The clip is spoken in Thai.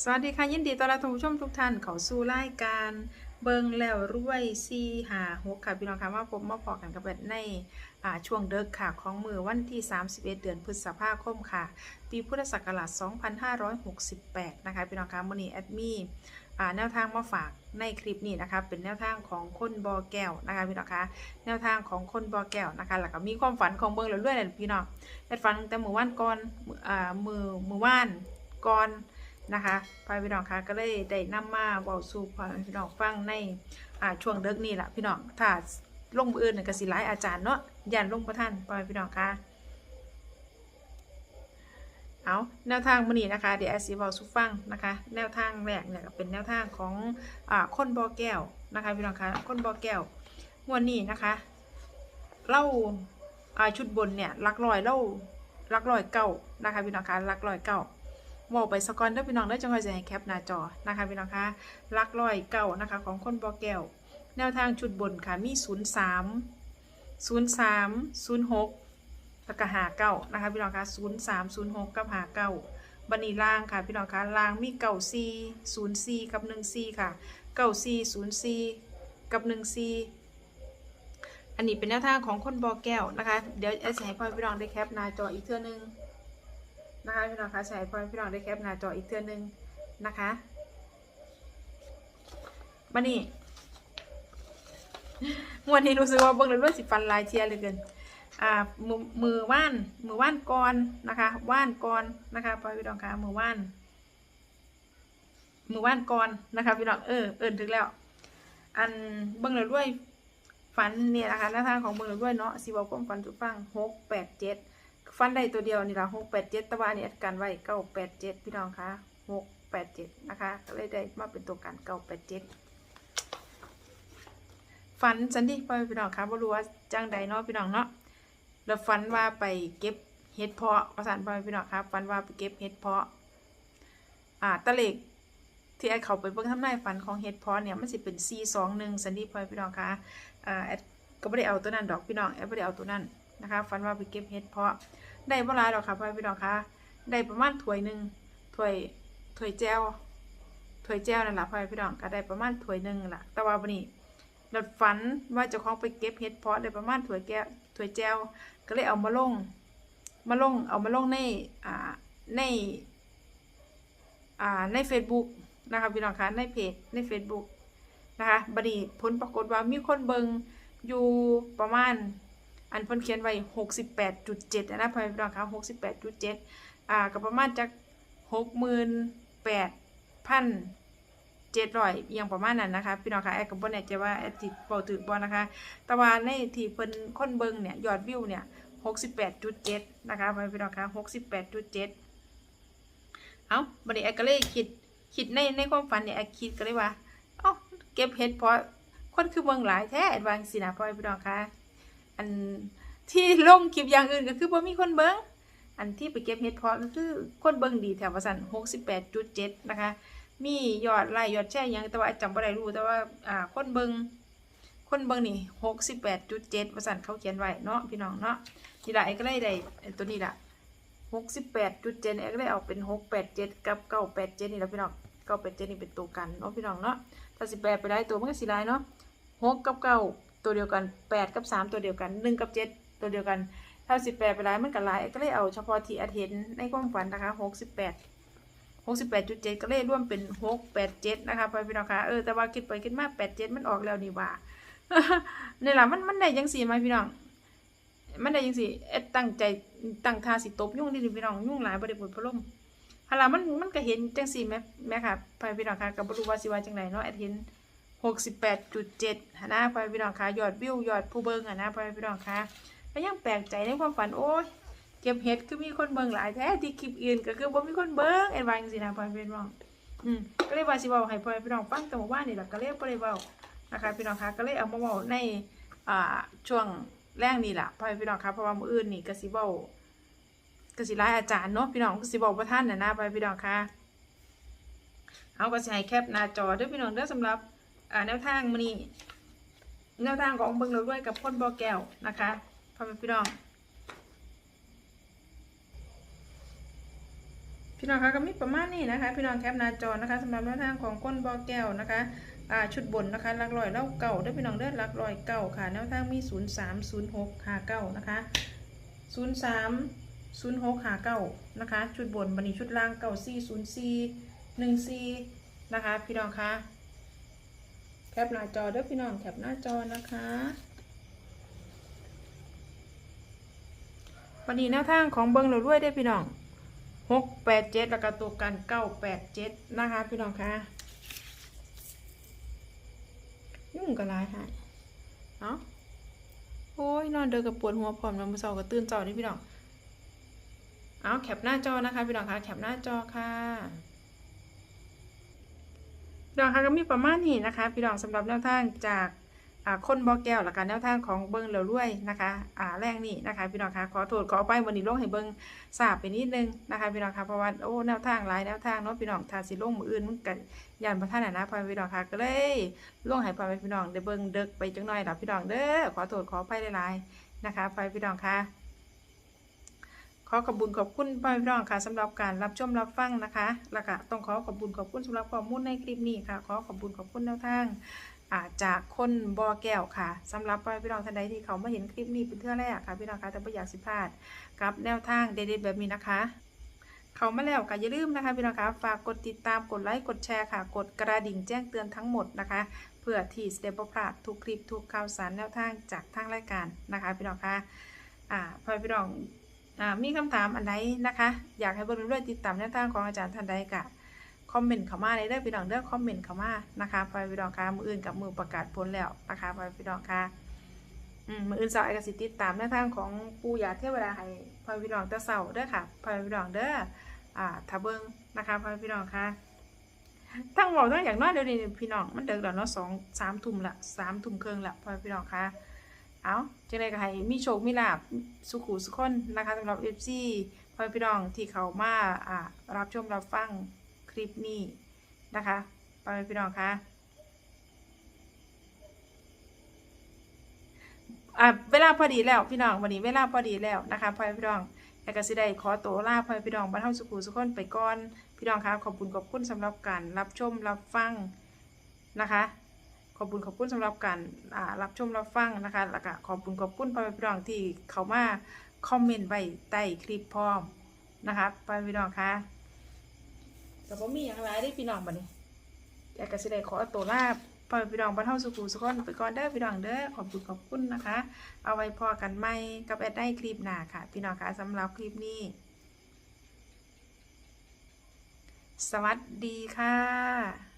สวัสดีค่ะ ยินดีต้อนรับท่านผู้ชมทุกท่านเข้าสู่รายการเบิงแล้วรวยซีหาหกค่ะ พี่น้องค่ะมาพบมาพอกันกับเบิดในช่วงเดิกค่ะ ของมือวันที่ 31 เดือนพฤษภาคมค่ะ ปีพุทธศักราช 2568 นะคะ พี่น้องค่ะมือนี้แอดมี่แนวทางมาฝากในคลิปนี้นะคะ เป็นแนวทางของคนบอแก้วนะคะพี่น้องค่ะแนวทางของคนบอแก้วนะคะแล้วก็มีความฝันของเบิงแล้วรวยนั่นพี่น้องแอดฝันแต่มือว่านก่อนมือมือมือว่านก่อน นะคะพ่อพี่น้องคะก็เลยได้นำมาเว้าสู่พ่อพี่น้องฟังในอ่าช่วงเดึกนี้แหละพี่น้องถ้าลงมืออื่นน่ะก็สิหลายอาจารย์เนาะยันลงประท่านพ่อพี่น้องคะเอาแนวทางมื้อนี้นะคะเดี๋ยวแอดสิเว้าสู่ฟังนะคะ แนวทางแรกเนี่ยเป็นแนวทางของอ่าคนบ่อแก้วนะคะพี่น้องคะคนบ่อแก้วงวดนี้นะคะเล่าอ่าชุดบนเนี่ยลักร้อยเล่าลักร้อยเก้านะคะพี่น้องคะลักร้อยเก้า บอกไปสกอนเด้อพี่น้องได้อจังหวะจะให้แคปหน้าจอนะคะพี่น้องคะลักลอยเก่านะคะของคนบอแก้ว แนวทางชุดบนค่ะมี 0 3 0 3 0 6แล้วก็หาเก้านะคะพี่น้องคะ0 3 0 6กับหาเก้าบันนีล่างค่ะพี่น้องคะล่างมีเก้าซีศูนย์ซีกับหนึ่งซีค่ะเก้าซีศูนย์ซีกับหนึ่งซีอันนี้เป็นแนวทางของคนบอแก้วนะคะ เดี๋ยวจะให้พ่อพี่น้องได้แคปหน้าจออีกเท่านึง นะคะพี่น้องคะใช้พอพี่น้องได้แคปหน้าจออีกเทื่อนึงนะคะมานี่งวันนี้รู้สึกว่าเบิ้งเลยด้วยสิฟันลายเทียเหลยเกินอ่ามือมือว่านมือว่านก่อนนะคะว่านก่อนนะคะพอพี่น้องคะมือว่านมือว่านก่อนนะคะพี่น้องเออเอินถึงแล้ว อันเบิ้งเลยด้วยฝันเนี่ยนะคะหน้าทางของเบิ้งเลยด้วยเนาะสิบอกความฝันจุดฟังหกแปดเจ็ด ฟันได้ตัวเดียวนี่ละหกแปดเจ็ดตะวันนี่อัดกันไว้เก้าแปดเจ็ดพี่น้องคะหกแปดเจ็ดนะคะก็เลยได้มาเป็นตัวกันเก้าแปดเจ็ดฟันสันดิพ่อพี่น้องคะบ่รู้ว่าจังใดเนาะพี่น้องเนาะแล้วฟันว่าไปเก็บเห็ดเพาะประสานพ่อพี่น้องคะฟันว่าไปเก็บเห็ดเพาะ อ่าตะเล็กที่แอดเขาไปเบิ่งทำนายฟันของเห็ดเพาะเนี่ยมันสิเป็นสี่สองหนึ่งสันดิพ่อพี่น้องคะอ่าแอดก็ไม่ได้เอาตัวนั้นดอกพี่น้องแอดไม่ได้เอาตัวนั้น นะคะฟันว่าไปเก็บเห็ดเพาะได้บ่หลายหรอกค่ะพ่อพี่น้องคะได้ประมาณถ้วยหนึ่งถ้วยถ้วยแจวถ้วยแจวนั่นแหละพ่อพี่น้องก็ได้ประมาณถ้วยหนึ่งล่ะ แต่ว่าวันนี้เราฝันว่าจะคล้องไปเก็บเห็ดเพาะได้ประมาณถ้วยแก้วถ้วยแจวก็เลยเอามาลง มาลงเอามาลงในอ่าในอ่าใน Facebook นะคะพี่น้องคะในเพจใน Facebook นะคะบัดนี้ผลปรากฏว่ามีคนเบิงอยู่ประมาณ อันเพิ่นเขียนไว้หกสิบแปดจุดเจ็ดนะพ่อพี่น้องครับหกสิบแปดจุดเจ็ดอ่าก็ประมาณจากหกหมื่นแปดพันเจ็ดร้อยอย่างประมาณนั้นนะคะพี่น้องคะแอดกับบนแอดจะว่าแอดติดเป่าถือบอนะคะ แต่ว่าในที่เพิ่นคนเบิงเนี่ยยอดวิวเนี่ยหกสิบแปดจุดเจ็ดนะคะพ่อพี่น้องคะหกสิบแปดจุดเจ็ดเอาบัดนี้แอดก็เลยคิดคิดในในความฝันเนี่ยแอดคิดก็เลยว่าเอ้าเก็บเห็ดเพราะคนคือเมืองหลายแท้แอดวางสินะพ่อพี่น้องคะ อันที่ลงคลิปอย่างอื่นก็คือบ่มีคนเบิงอันที่ไปเก็บเห็ดเพาะก็คือคนเบิงดีแถวประสัน68.7นะคะ มียอดไลค์ยอดแชร์หยังแต่ว่าจำบ่ได้รู้แต่ว่าอ่าคนเบิงคนเบิงนี่68.7ประสันเขาเขียนไว้เนาะพี่น้องเนาะนี่ละไอ้ก็ได้ไอ้ตัวนี้ละ68.7ไอ้ก็เลยเอาเป็น687กับ987นี่ละพี่น้อง987นี่เป็นตัวกันเนาะพี่น้องเนาะถ้าสิแปลไปได้ตัวมันก็สิหลายเนาะ6กับ9 ตัวเดียวกัน 8 กับ 3 ตัวเดียวกัน 1 กับ 7 ตัวเดียวกันถ้าสิบแปดไปหลายมันก็หลายก็เลยเอาเฉพาะที่อาเห็นในความฝันนะคะหกสิบแปดหกสิบแปดจุดเจ็ดก็เลยร่วมเป็นหกแปดเจ็ดนะคะพ่อพี่น้องคะเออแต่ว่าคิดไปคิดมาแปดเจ็ดมันออกแล้วนี่ว่านี่แหละมันมันได้ยังสี่ไหมพี่น้อง มันได้ยังสี่เอ็ดตั้งใจตั้งทาสิตบยุ่งดิพี่น้องยุ่งหลายบริบทพล่มฮาลามันมันก็เห็นจังสี่แม่แม่ค่ะพ่อพี่น้องคะกับบรูว่าสิว่าจังไหนเนาะเอ็ดเห็น หกสิบแปดจุดเจ็ดนะพ่อพี่น้องคะยอดวิวยอดผู้เบิ้งอะนะพ่อพี่น้องคะก็ยังแปลกใจในความฝันโอ้ยเก็บเห็ดคือมีคนเบิ้งหลายแท้ที่คลิปอื่นก็คือบ่มีคนเบิ้งไอ้วาจังสินะพ่อพี่น้องอืมก็เลยว่าสิเว้าให้พ่อพี่น้องฟังแต่ว่านี่แหละก็เลยบ่ได้เว้านะคะพี่น้องคะก็เลยเอามาเว้าในอ่าช่วงแรกนี่แหละพ่อพี่น้องคะเพราะว่ามื้ออื่นนี่ก็สิเว้ากสิหลายอาจารย์เนาะพี่น้องกสิเว้าบ่ทันน่ะนะพ่อพี่น้องคะเอากสิให้แคปหน้าจอเด้อพี่น้องเด้อสำหรับ อ่าแนวทางมันนี่แนวทางของเบิงเราด้วยกับพ่นบอแก้วนะคะพ่อแม่พี่น้อง พี่น้องคะก็มีประมาณนี้นะคะ พี่น้องแคปหน้าจอนะคะสำหรับแนวทางของก้นบอแก้วนะคะอ่าชุดบนนะคะหลักร้อยเล่าเก่าเด้อพี่น้องเด้อหลักร้อยเก่าค่ะแนวทางมี 0 3 0 6 5 9นะคะ0 3 0 6 5 9นะคะ ชุดบนบันนี้ชุดล่างเก่า4 0 4 1 4นะคะ พี่น้องคะ แคปหน้าจอเด้อพี่น้องแคปหน้าจอนะคะวันนี้แนวทางของเบิงเราด้วยได้พี่น้องหกแปดเจ็ดแล้วก็ตัวกันเก้าแปดเจ็ดนะคะ พี่น้องคะยุ่งกับลายค่ะเนาะโอ้ยนอนเดินกับปวดหัวพร้อมนอนมือเสากับตื่นเจ้านี่พี่น้องเอาแคปหน้าจอนะคะ พี่น้องคะแคปหน้าจอค่ะ พี่น้องคะก็มีประมาณนี้นะคะพี่น้องสำหรับแนวทางจากคนบอแก้วแล้วกันแนวทางของเบิงเหลวด้วยนะคะอ่าแรงนี่นะคะพี่น้องคะขอโทษขอไปวันนี้ลงให้เบิงทราบไปนิดนึงนะคะพี่น้องคะเพราะว่าโอ้แนวทางหลายแนวทางเนาะพี่น้องทาสิลงมืออื่นมันกันยันพระท่านนะพ่อพี่น้องคะก็เลยลงให้พ่อพี่น้องได้เบิงเด็กไปจังหน่อยดอกพี่น้องเด้อขอโทษขออภัยหลายๆนะคะพ่อพี่น้องคะ อขอบคุญขอบคุณพ่อพี่น้องค่ะสำหรับการรับชมรับฟังนะคะแล้วก็ต้องขอขอบคุญขอบคุณสำหรับข้อมูลในคลิปนี้ค่ะ ขอขอบคุญขอบคุณแนวทางอาจากคนบอแก้วค่ะสำหรับพ่อแม่พี่น้องท่านใดที่เขามาเห็นคลิปนี้เป็นเทื่อแรกค่ะพี่น้องค่ะแต่ไม่อยากสิพลาดกับแนวทางเด็ดๆแบบนี้นะคะ เขามาแล้วก็อย่าลืมนะคะพี่น้องคะฝากกดติดตามกดไลค์กดแชร์ค่ะ กดกระดิ่งแจ้งเตือนทั้งหมดนะคะ เพื่อที่จะได้บ่พลาดทุกคลิปทุกข่าวสารแนวทางจากทางรายการนะคะพี่น้องคะอ่าพอพี่น้อง มีคำถามอันใดนะคะ อยากให้เบิ่งเรื่อยติดตามแนวทางของอาจารย์ท่านใดกะคอมเมนต์เข้ามาเลยเด้อพี่น้องเด้อคอมเมนต์เข้ามานะคะพอพี่น้องคะมืออื่นกับมือประกาศผลแล้วนะคะพอพี่น้องคะมืออื่นสาร์ไอกสิทธิติดตามแนวทางของปูยาเทวดาให้พ่อพี่น้องแตะเสาร์เด้อค่ะพ่อพี่น้องเด้ออ่าถ้าเบิ่งนะคะพ่อพี่น้องค่ะทั้งบอกทั้งอย่างน้อยเดี๋ยวนี้พี่น้องมันเดิกแล้วเนาะสองสามทุ่มละสามทุ่มครึ่งละพ่อพี่น้องค่ะ เอาจังไดก็ให้มีโชคมีลาบสุขุสุขคนนะคะสำหรับเอฟซีพ่อพี่น้องที่เขามาอ่ารับชมรับฟังคลิปนี้นะคะพ่อพี่น้องค่ะอ่าเวลาพอดีแล้วพี่น้องวันนี้เวลาพอดีแล้วนะคะพ่อพี่น้องแล้วก็สิได้ขอตัวลาพ่อพี่น้องบ้านเฮาสุขุสุขคนไปก่อนพี่น้องคะขอบคุณขอบคุณสำหรับการรับชมรับฟังนะคะ อบคุณขอบคุณสำหรับการรับชมรับฟังนะคะแล้วก็ขอบคุณขอบคุณพ่อพี่น้องที่เขามาคอมเมนต์ไว้ใต้คลิปพร้อมนะคะพ่อพี่น้องคะแต่บ่มีอย่างไรได้พี่น้องบัดนี้อยากจะแสดงขอตัวลาพ่อพี่น้องบ้านเฮาสุขุสุขคนไปก่อนเด้อพี่น้องเด้อขอบคุณขอบคุณนะคะ เอาไว้พอกันไหมกับแอดได้คลิปหน้าค่ะ พี่น้องคะสำหรับคลิปนี้ สวัสดีค่ะ